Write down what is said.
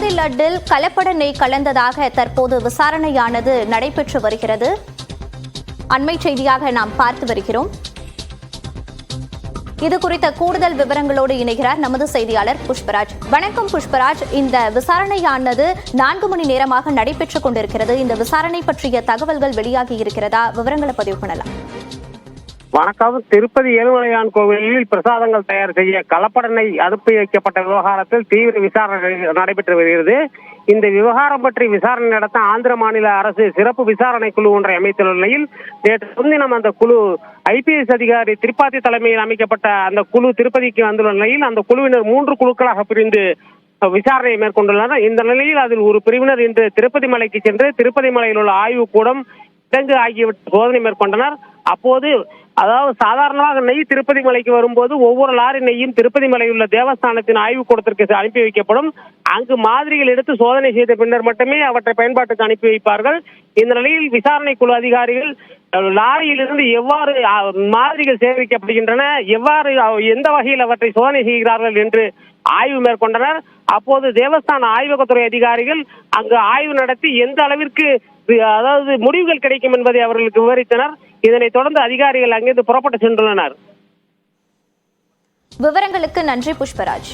லட்டில் கலப்பட நெய் கலந்ததாக தற்போது விசாரணையானது நடைபெற்று வருகிறது. அண்மை செய்தியாக நாம் பார்த்து வருகிறோம். இது குறித்த கூடுதல் விவரங்களோடு இணைகிறார் நமது செய்தியாளர் புஷ்பராஜ். வணக்கம் புஷ்பராஜ். இந்த விசாரணையானது நான்கு மணி நேரமாக நடைபெற்றுக் கொண்டிருக்கிறது. இந்த விசாரணை பற்றிய தகவல்கள் வெளியாகி இருக்கிறதா? விவரங்களை பதிவு பண்ணலாம். வணக்கம். திருப்பதி ஏழுமலையான் கோவிலில் பிரசாதங்கள் தயார் செய்ய கலப்படனை அனுப்பி வைக்கப்பட்ட விவகாரத்தில் தீவிர விசாரணை நடைபெற்று வருகிறது. இந்த விவகாரம் பற்றி விசாரணை நடத்த ஆந்திர மாநில அரசு சிறப்பு விசாரணை குழு ஒன்றை அமைத்துள்ள நிலையில் நேற்று முன்தினம் அந்த குழு ஐபிஎஸ் அதிகாரி திரிபாதி தலைமையில் அமைக்கப்பட்ட அந்த குழு திருப்பதிக்கு வந்துள்ள நிலையில் அந்த குழுவினர் மூன்று குழுக்களாக பிரிந்து விசாரணையை மேற்கொண்டுள்ளனர். இந்த நிலையில் அதில் ஒரு பிரிவினர் இன்று திருப்பதி மலைக்கு சென்று திருப்பதி மலையில் உள்ள ஆய்வு கூடம் கிடங்கு ஆகியவற்றை சோதனை மேற்கொண்டனர். அப்போது அதாவது சாதாரணமாக நெய் திருப்பதி மலைக்கு வரும்போது ஒவ்வொரு லாரி நெய்யும் திருப்பதி மலையுள்ள உள்ள தேவஸ்தானத்தின் ஆய்வு கூடத்திற்கு அனுப்பி வைக்கப்படும். அங்கு மாதிரிகள் எடுத்து சோதனை செய்த பின்னர் மட்டுமே அவற்றை பயன்பாட்டுக்கு அனுப்பி வைப்பார்கள். இந்த நிலையில் விசாரணை குழு அதிகாரிகள் லாரியிலிருந்து எவ்வாறு மாதிரிகள் சேகரிக்கப்படுகின்றன எவ்வாறு எந்த வகையில் அவற்றை சோதனை செய்கிறார்கள் என்று ஆய்வு மேற்கொண்டனர். அப்போது தேவஸ்தான ஆய்வகத்துறை அதிகாரிகள் அங்கு ஆய்வு நடத்தி எந்த அளவிற்கு அதாவது முடிவுகள் கிடைக்கும் என்பதை அவர்களுக்கு விவரித்தனர். இதனை தொடர்ந்து அதிகாரிகள் அங்கிருந்து புறப்பட்டு சென்றுள்ளனர். விவரங்களுக்கு நன்றி புஷ்பராஜ்.